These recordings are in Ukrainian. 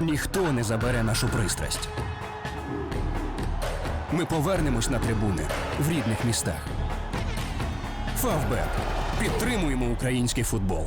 Ніхто не забере нашу пристрасть. Ми повернемось на трибуни в рідних містах. Фавбет. Підтримуємо український футбол.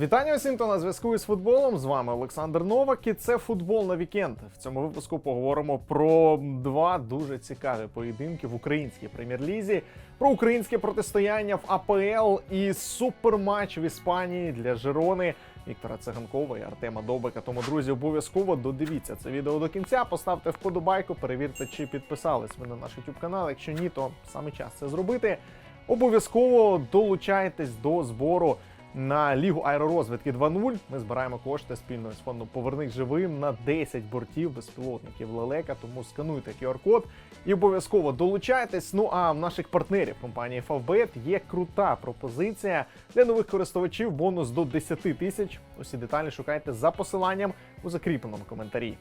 Вітання усім, хто на зв'язку із футболом. З вами Олександр Новак. І це футбол на вікенд. В цьому випуску поговоримо про два дуже цікаві поєдинки в українській прем'єр-лізі, про українське протистояння в АПЛ і суперматч в Іспанії для Жирони. Віктора Циганкова і Артема Добика. Тому, друзі, обов'язково додивіться це відео до кінця. Поставте вподобайку, перевірте, чи підписались ви на наш YouTube канал. Якщо ні, то саме час це зробити. Обов'язково долучайтесь до збору на Лігу аеророзвідки 2.0. Ми збираємо кошти спільно з фондом Повернись живим на 10 бортів безпілотників лелека. Тому скануйте QR-код і обов'язково долучайтесь. Ну а в наших партнерів компанії Favbet є крута пропозиція для нових користувачів. Бонус до 10 тисяч. Усі деталі шукайте за посиланням у закріпленому коментарі.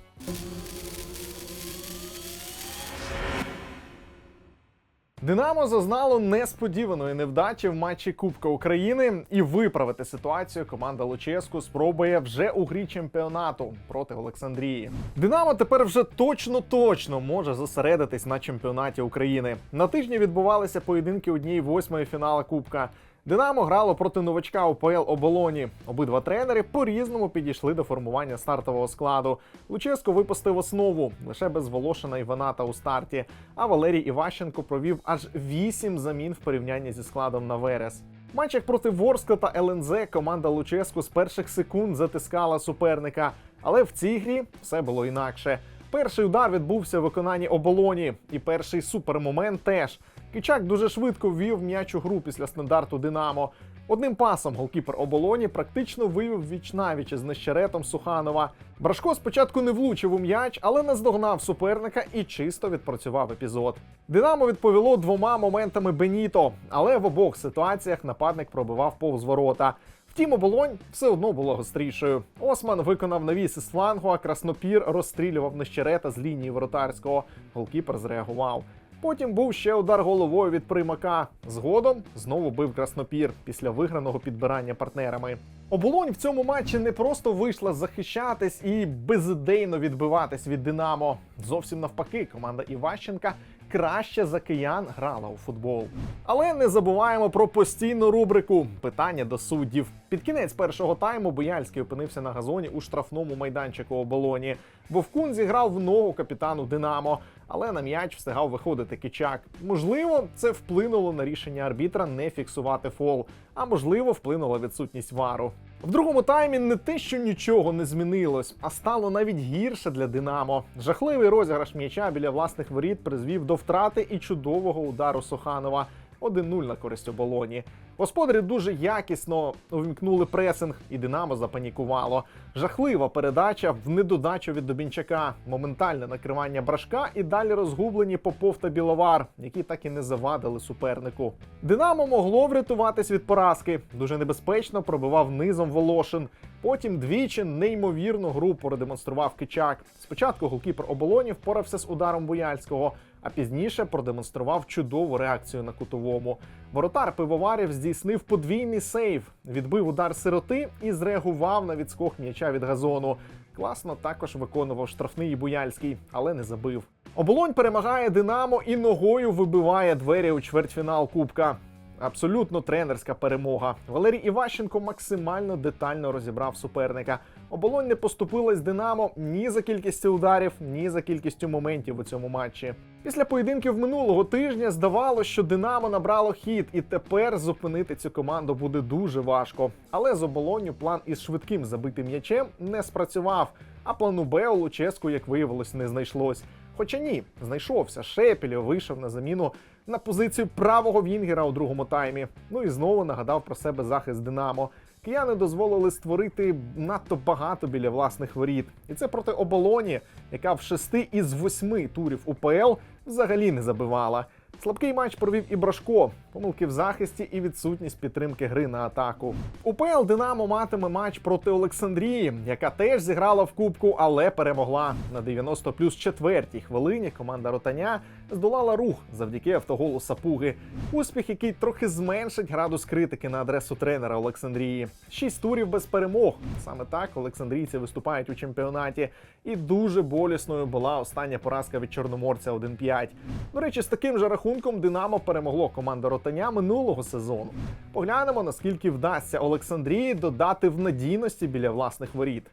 Динамо зазнало несподіваної невдачі в матчі Кубка України і виправити ситуацію команда Луческу спробує вже у грі чемпіонату проти Олександрії. Динамо тепер вже точно точно може зосередитись на чемпіонаті України. На тижні відбувалися поєдинки однієї восьмої фінала Кубка. Динамо грало проти новачка УПЛ Оболоні. Обидва тренери по-різному підійшли до формування стартового складу. Луческо випустив основу лише без Волошина і Ваната у старті. А Валерій Іващенко провів аж вісім замін в порівнянні зі складом на Верес. В матчах проти Ворскла та ЛНЗ команда Луческу з перших секунд затискала суперника. Але в цій грі все було інакше. Перший удар відбувся в виконанні оболоні, і перший супермомент теж. Кичак дуже швидко ввів м'яч у гру після стандарту Динамо. Одним пасом голкіпер оболоні практично вивів віч-навіч із нещеретом Суханова. Брашко спочатку не влучив у м'яч, але наздогнав суперника і чисто відпрацював епізод. Динамо відповіло двома моментами Беніто, але в обох ситуаціях нападник пробивав повз ворота. Втім, оболонь все одно було гострішою. Осман виконав навіс із флангу, а краснопір розстрілював нещерета з лінії воротарського. Голкіпер зреагував. Потім був ще удар головою від примака. Згодом знову бив краснопір після виграного підбирання партнерами. Оболонь в цьому матчі не просто вийшла захищатись і безідейно відбиватись від Динамо. Зовсім навпаки, команда Іващенка краще за киян грала у футбол. Але не забуваємо про постійну рубрику питання до суддів. Під кінець першого тайму Бояльський опинився на газоні у штрафному майданчику оболоні. Вовкун зіграв в ногу капітану Динамо, але на м'яч встигав виходити кичак. Можливо, це вплинуло на рішення арбітра не фіксувати фол, а можливо, вплинула відсутність вару. В другому таймі не те, що нічого не змінилось, а стало навіть гірше для Динамо. Жахливий розіграш м'яча біля власних воріт призвів до втрати і чудового удару Суханова. 1-0 на користь оболоні. Господарі дуже якісно увімкнули пресинг, і Динамо запанікувало. Жахлива передача в недодачу від Добінчака, моментальне накривання брашка і далі розгублені Попов та Біловар, які так і не завадили супернику. Динамо могло врятуватись від поразки. Дуже небезпечно пробивав низом Волошин. Потім двічі неймовірну гру продемонстрував Кичак. Спочатку голкіпер оболоні впорався з ударом Бояльського, а пізніше продемонстрував чудову реакцію на кутовому. Воротар пивоварів здійснив подвійний сейв, відбив удар сироти і зреагував на відскок м'яча від газону. Класно також виконував штрафний і Буяльський, але не забив. Оболонь перемагає Динамо і ногою вибиває двері у чвертьфінал Кубка. Абсолютно тренерська перемога. Валерій Іващенко максимально детально розібрав суперника. Оболонь не поступилась Динамо ні за кількістю ударів, ні за кількістю моментів у цьому матчі. Після поєдинків минулого тижня здавалося, що Динамо набрало хід, і тепер зупинити цю команду буде дуже важко. Але з оболонню план із швидким забитим м'ячем не спрацював. А плану Б у Луческу, як виявилось, не знайшлось. Хоча ні, знайшовся. Шепелєв вийшов на заміну на позицію правого Вінгера у другому таймі. Ну і знову нагадав про себе захист Динамо. Кияни дозволили створити надто багато біля власних воріт. І це проти оболоні, яка в шести із восьми турів УПЛ взагалі не забивала. Слабкий матч провів і Брашко, помилки в захисті і відсутність підтримки гри на атаку. УПЛ Динамо матиме матч проти Олександрії, яка теж зіграла в кубку, але перемогла на 90 плюс четвертій хвилині. Команда Ротаня здолала рух завдяки автоголу Сапуги. Успіх, який трохи зменшить градус критики на адресу тренера Олександрії. Шість турів без перемог. Саме так олександрійці виступають у чемпіонаті. І дуже болісною була остання поразка від Чорноморця 1-5. До речі, з таким же рахунком Динамо перемогло команду Ротаня минулого сезону. Поглянемо, наскільки вдасться Олександрії додати в надійності біля власних воріт.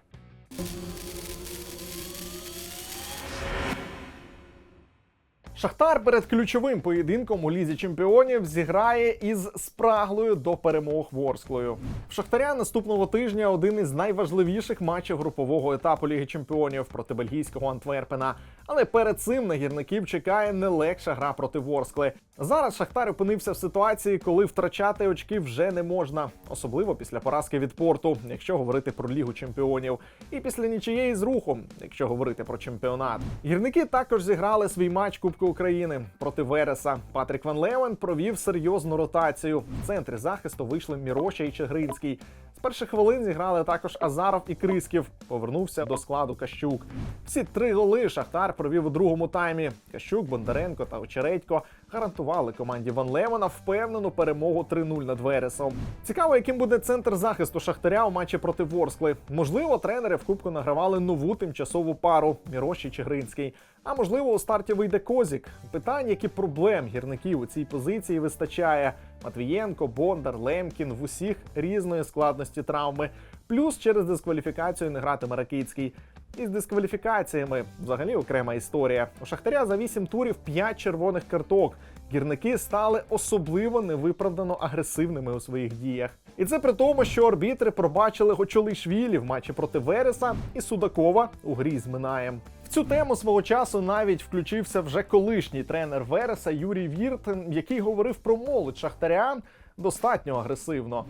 Шахтар перед ключовим поєдинком у лізі чемпіонів зіграє із спраглою до перемог Ворсклою. В Шахтаря наступного тижня один із найважливіших матчів групового етапу Ліги Чемпіонів проти бельгійського Антверпена. Але перед цим на гірників чекає не легша гра проти Ворскли. Зараз Шахтар опинився в ситуації, коли втрачати очки вже не можна, особливо після поразки від порту, якщо говорити про лігу чемпіонів, і після нічиєї з рухом, якщо говорити про чемпіонат. Гірники також зіграли свій матч Кубку України проти Вереса. Патрік Ван Левен провів серйозну ротацію. В центрі захисту вийшли Міроша і Чигринський. З перших хвилин зіграли також Азаров і Крисків. Повернувся до складу Кащук. Всі три голи Шахтар провів у другому таймі. Кащук, Бондаренко та Очередько гарантували команді Ван Левена впевнену перемогу 3-0 над Вересом. Цікаво, яким буде центр захисту Шахтаря у матчі проти Ворскли. Можливо, тренери в кубку награвали нову тимчасову пару Міроші Чигринський. А можливо, у старті вийде Козік. Питань, які проблем гірників у цій позиції вистачає. Матвієнко, Бондар, Лемкін в усіх різної складності травми. Плюс через дискваліфікацію не гратиме Ракицький. Із дискваліфікаціями взагалі окрема історія. У Шахтаря за 8 турів 5 червоних карток. Гірники стали особливо невиправдано агресивними у своїх діях. І це при тому, що арбітри пробачили Гочолишвілі в матчі проти Вереса і Судакова у грі з Минаєм. Цю тему свого часу навіть включився вже колишній тренер Вереса Юрій Вірт, який говорив про молодь Шахтаря достатньо агресивно.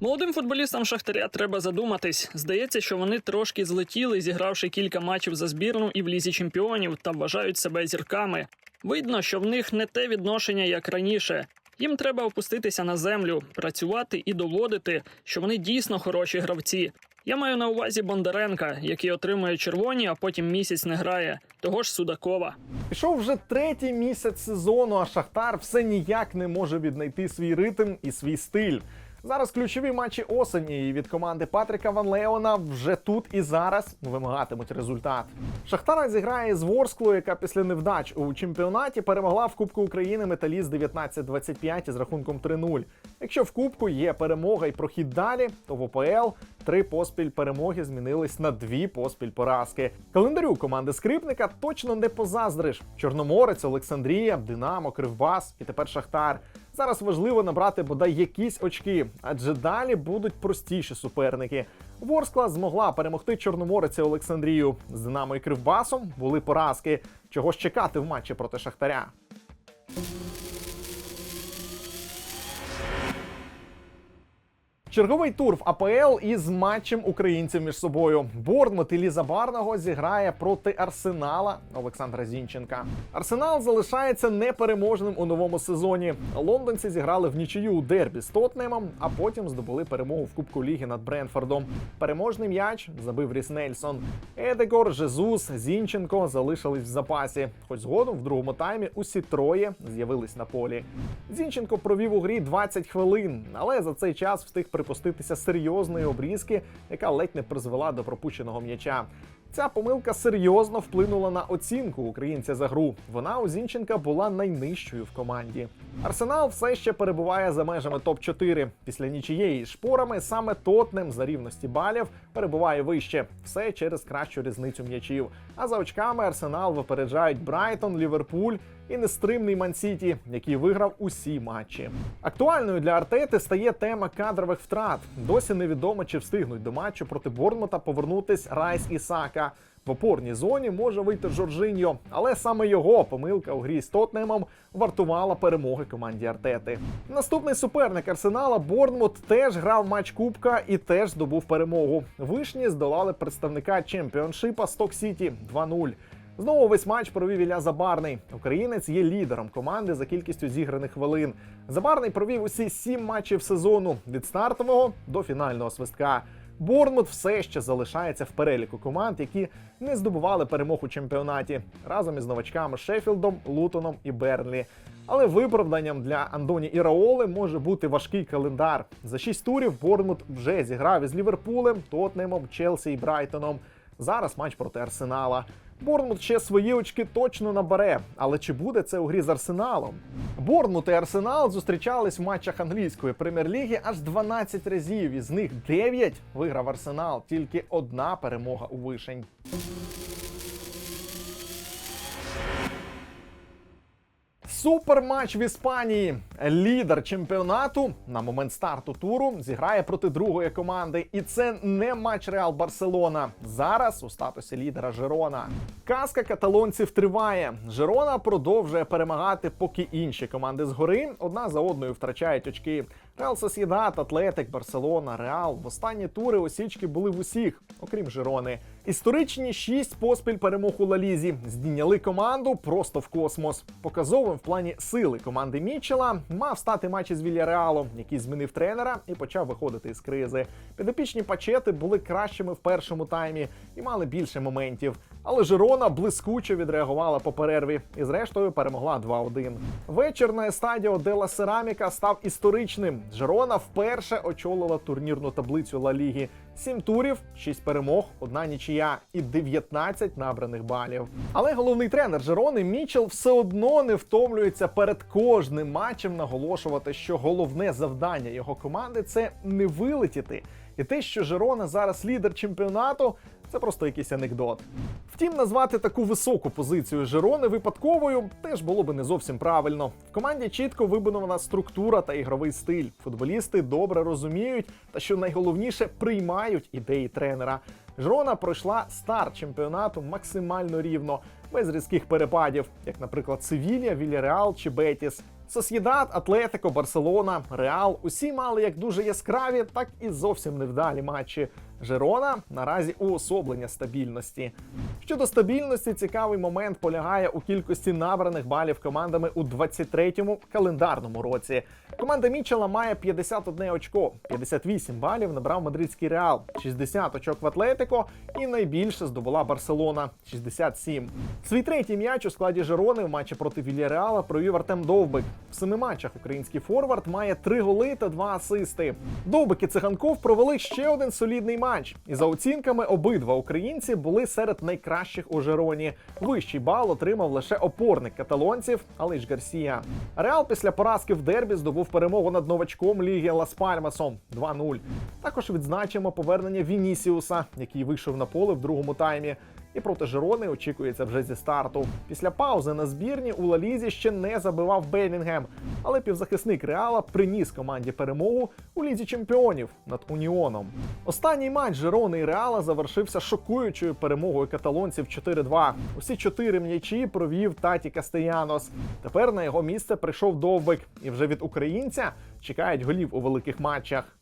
Молодим футболістам Шахтаря треба задуматись. Здається, що вони трошки злетіли, зігравши кілька матчів за збірну і в лізі чемпіонів та вважають себе зірками. Видно, що в них не те відношення, як раніше. Їм треба опуститися на землю, працювати і доводити, що вони дійсно хороші гравці. Я маю на увазі Бондаренка, який отримує червоні, а потім місяць не грає. Того ж Судакова. Пішов вже третій місяць сезону, а Шахтар все ніяк не може віднайти свій ритм і свій стиль. Зараз ключові матчі осені і від команди Патріка Ван Леона вже тут і зараз вимагатимуть результат. Шахтар зіграє з Ворсклою, яка після невдач у чемпіонаті перемогла в Кубку України металіст 19-25 із рахунком 3-0. Якщо в Кубку є перемога і прохід далі, то в ОПЛ три поспіль перемоги змінились на дві поспіль поразки. Календарю команди скрипника точно не позаздриш. Чорноморець, Олександрія, Динамо, Кривбас і тепер Шахтар. Зараз важливо набрати бодай якісь очки, адже далі будуть простіші суперники. Ворскла змогла перемогти Чорноморець Олександрію. З Динамо і Кривбасом були поразки. Чого ж чекати в матчі проти Шахтаря? Черговий тур в АПЛ із матчем українців між собою. Борнмут Іллі Забарного зіграє проти Арсенала Олександра Зінченка. Арсенал залишається непереможним у новому сезоні. Лондонці зіграли в нічию у дербі з Тотнемом, а потім здобули перемогу в Кубку Ліги над Бренфордом. Переможний м'яч забив Ріс Нельсон. Едегор, Жезус, Зінченко залишились в запасі. Хоч згодом в другому таймі усі троє з'явились на полі. Зінченко провів у грі 20 хвилин, але за цей час встиг припуститися серйозної обрізки, яка ледь не призвела до пропущеного м'яча. Ця помилка серйозно вплинула на оцінку українця за гру. Вона у Зінченка була найнижчою в команді. Арсенал все ще перебуває за межами топ-4. Після нічієї з шпорами саме Тотнем за рівності балів перебуває вище. Все через кращу різницю м'ячів. А за очками Арсенал випереджають Брайтон, Ліверпуль і нестримний Мансіті, який виграв усі матчі. Актуальною для Артети стає тема кадрових втрат. Досі невідомо, чи встигнуть до матчу проти Борнмута повернутись Райс і Сака. В опорній зоні може вийти Жоржиньо, але саме його помилка у грі з Тотнемом вартувала перемоги команді Артети. Наступний суперник Арсенала Борнмут теж грав матч Кубка і теж здобув перемогу. Вишні здолали представника чемпіоншипа Сток Сіті 2-0. Знову весь матч провів Ілля Забарний. Українець є лідером команди за кількістю зіграних хвилин. Забарний провів усі сім матчів сезону від стартового до фінального свистка. Борнмут все ще залишається в переліку команд, які не здобували перемог у чемпіонаті разом із новачками Шеффілдом, Лутоном і Бернлі. Але виправданням для Андоні Іраоли може бути важкий календар. За шість турів Борнмут вже зіграв із Ліверпулем, Тотнемом, Челсі і Брайтоном. Зараз матч проти Арсенала. Борнмут ще свої очки точно набере, але чи буде це у грі з Арсеналом? Борнмут і Арсенал зустрічались в матчах англійської прем'єр-ліги аж 12 разів. Із них 9 виграв Арсенал, тільки одна перемога у вишень. Суперматч в Іспанії. Лідер чемпіонату на момент старту туру зіграє проти другої команди. І це не матч Реал Барселона. Зараз у статусі лідера Жерона. Казка каталонців триває. Жерона продовжує перемагати, поки інші команди згори одна за одною втрачають очки. Реал Сосєдат, Атлетик, Барселона, Реал. В останні тури осічки були в усіх, окрім Жерони. Історичні шість поспіль перемог у Лалізі здійняли команду просто в космос. Показовим в плані сили команди Мічела мав стати матч із Вільяреалом, який змінив тренера і почав виходити із кризи. Підопічні пачети були кращими в першому таймі і мали більше моментів. Але Жирона блискуче відреагувала по перерві і, зрештою, перемогла 2-1. Вечір на естадіо Дела Сераміка став історичним. Жирона вперше очолила турнірну таблицю Ла Ліги. Сім турів, шість перемог, одна нічия і 19 набраних балів. Але головний тренер Жерони Мічел все одно не втомлюється перед кожним матчем наголошувати, що головне завдання його команди це не вилетіти. І те, що Жерона зараз лідер чемпіонату, це просто якийсь анекдот. Втім, назвати таку високу позицію Жерони випадковою теж було би не зовсім правильно. В команді чітко вибудована структура та ігровий стиль. Футболісти добре розуміють та, що найголовніше, приймають ідеї тренера. Жрона пройшла старт чемпіонату максимально рівно, без різких перепадів, як, наприклад, Севілія, Вільяреал чи Бетіс. Сосєдат, Атлетико, Барселона, Реал усі мали як дуже яскраві, так і зовсім невдалі матчі. Жерона наразі уособлення стабільності. Щодо стабільності, цікавий момент полягає у кількості набраних балів командами у 23-му календарному році. Команда Мічела має 51 очко, 58 балів набрав мадридський Реал, 60 очок в Атлетико і найбільше здобула Барселона 67. Свій третій м'яч у складі Жерони в матчі проти Вільяреала провів Артем Довбик. В семи матчах український форвард має три голи та два асисти. Довбик і Циганков провели ще один солідний матч. І за оцінками обидва українці були серед найкращих у Жероні. Вищий бал отримав лише опорник каталонців Алиш Гарсія. Реал після поразки в дербі здобув перемогу над новачком ліги Лас Пальмасом 2-0. Також відзначимо повернення Вінісіуса, який вийшов на поле в другому таймі. І проти Жерони очікується вже зі старту. Після паузи на збірні у Лалізі ще не забивав Белінгем, але півзахисник Реала приніс команді перемогу у лізі чемпіонів над Уніоном. Останній матч Жерони і Реала завершився шокуючою перемогою каталонців 4-2. Усі чотири м'ячі провів Таті Кастеянос. Тепер на його місце прийшов Довбик, і вже від українця чекають голів у великих матчах.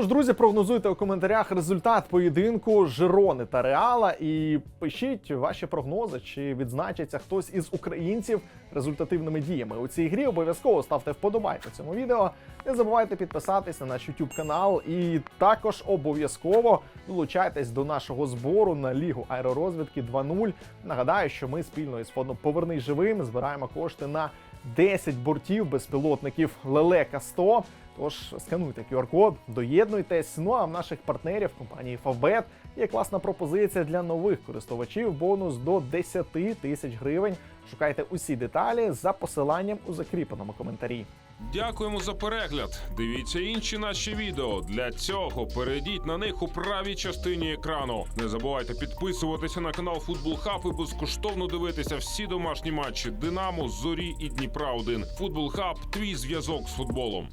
Тож, друзі, прогнозуйте у коментарях результат поєдинку Жирони та Реала і пишіть ваші прогнози, чи відзначиться хтось із українців результативними діями у цій грі. Обов'язково ставте вподобайку цьому відео. Не забувайте підписатися на наш YouTube канал і також обов'язково долучайтесь до нашого збору на Лігу аеророзвідки 2.0. Нагадаю, що ми спільно із фондом Повернись живим збираємо кошти на 10 бортів безпілотників Лелека 100. Тож скануйте QR-код, доєднуйтесь. Ну а в наших партнерів компанії Favbet є класна пропозиція для нових користувачів. Бонус до 10 тисяч гривень. Шукайте усі деталі за посиланням у закріпленому коментарі. Дякуємо за перегляд. Дивіться інші наші відео. Для цього перейдіть на них у правій частині екрану. Не забувайте підписуватися на канал Футбол Хаб і безкоштовно дивитися всі домашні матчі Динамо, Зорі і Дніпра 1 Футбол Хаб твій зв'язок з футболом.